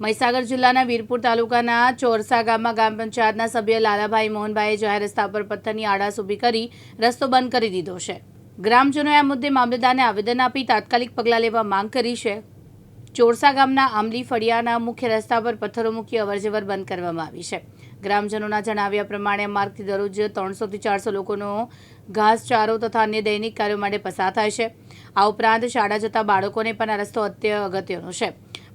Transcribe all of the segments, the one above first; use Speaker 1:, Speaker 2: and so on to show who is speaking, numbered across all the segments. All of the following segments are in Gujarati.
Speaker 1: મહીસાગર જિલ્લાના વીરપુર તાલુકાના ચોરસા ગામમાં ગ્રામ પંચાયતના સભ્ય લાલાભાઈ મોહનભાઈએ જાહેર રસ્તા પર પથ્થરની આડાસ ઊભી કરી રસ્તો બંધ કરી દીધો છે. ગ્રામજનોએ આ મુદ્દે મામલતદારને આવેદન આપી તાત્કાલિક પગલાં લેવા માંગ કરી છે. ચોરસા ગામના આંબલી ફળિયાના મુખ્ય રસ્તા પર પથ્થરો મૂકી અવરજવર બંધ કરવામાં આવી છે. ગ્રામજનોના જણાવ્યા પ્રમાણે માર્ગથી દરરોજ ત્રણસોથી ચારસો લોકોનો ઘાસચારો તથા અન્ય દૈનિક કાર્યો માટે પસાર થાય છે. આ ઉપરાંત શાળા જતા બાળકોને પણ આ રસ્તો અત્ય અગત્યનો છે.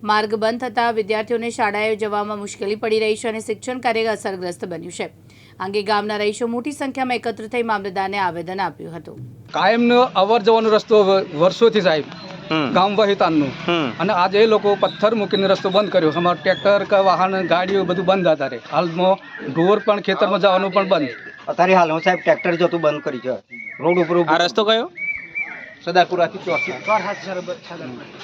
Speaker 1: માર્ગ બંધ થતાં વિદ્યાર્થીઓને શાળાએ જવામાં મુશ્કેલી પડી રહી છે અને શિક્ષણ કાર્ય અસરગ્રસ્ત બન્યું છે. આંગે અંગે ગામના રહીશો મોટી સંખ્યામાં એકત્ર થઈ મામલતદારને આવેદન આપ્યું હતું.
Speaker 2: કાયમનો અવર જવાનો રસ્તો વર્ષોથી સાહેબ ગામ વહિતાનનો. અને આજે એ લોકો પથ્થર મૂકીને રસ્તો બંધ કર્યો. અમારું ટ્રેક્ટર કે વાહન ગાડીઓ બધું બંધ હતા રે. હાલમાં ઢોર પણ ખેતરમાં જવાનું પણ બંધ.
Speaker 3: અત્યારે હાલમાં સાહેબ ટ્રેક્ટર જતું બંધ કરી છે. રોડ ઉપર
Speaker 4: આ રસ્તો કયો?
Speaker 3: સદાપુરાથી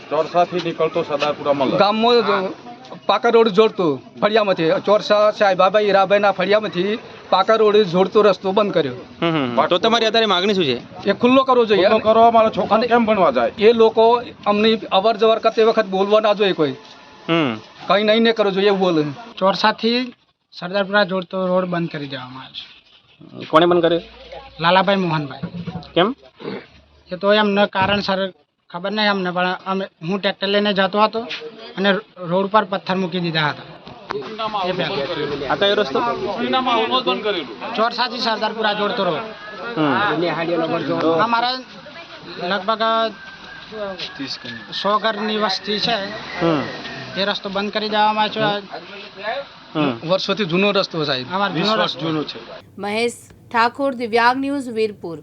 Speaker 5: ચોરસાથી નીકળતો સદાપુરામાં લગ.
Speaker 2: ગામમાં પાકા રોડ જોડતો ફળિયામાંથી. ચોરસા સાહેબાભાઈ હીરાભાઈના ફળિયામાંથી પાકા રોડ જોડતો રસ્તો બંધ કર્યો.
Speaker 4: હમ, હમ. તો તમારી અત્યારે માગણી શું છે?
Speaker 2: એ ખુલ્લો કરવો જોઈએ.
Speaker 5: કરો મારા છોકરા કેમ ભણવા જાય?
Speaker 2: એ લોકો અમને અવર જવર કરતી વખત બોલવા ના જોઈએ કોઈ.
Speaker 4: હમ.
Speaker 2: કંઈ નહીં ને કરવું જોઈએ એવું બોલે.
Speaker 6: ચોરસાથી સરદારપુરા જોડતો રોડ બંધ કરી દેવામાં આવ્યો છે.
Speaker 4: કોણે બંધ કર્યો?
Speaker 6: લાલાભાઈ મોહનભાઈ.
Speaker 4: કેમ?
Speaker 6: એ તો એમને કારણસર ખબર નહીં અમને પણ અમે હું ટ્રેક્ટર લઈને જતો હતો અને રોડ પર પથ્થર મૂકી દીધા હતા. એ પહેલા.
Speaker 4: રસ્તો?
Speaker 6: ચોરસાથી સરદારપુરા જોડતો
Speaker 4: રહો
Speaker 6: અમારે લગભગ સો ઘરની વસ્તી છે. એ રસ્તો બંધ કરી દેવામાં આવ્યો છે.
Speaker 2: વર્ષોથી જૂનો રસ્તો સાહેબ.
Speaker 6: અમારો જૂનો રસ્તો.
Speaker 2: જૂનો છે.
Speaker 1: મહેશ ઠાકોર દિવ્યાંગ ન્યૂઝ વીરપુર.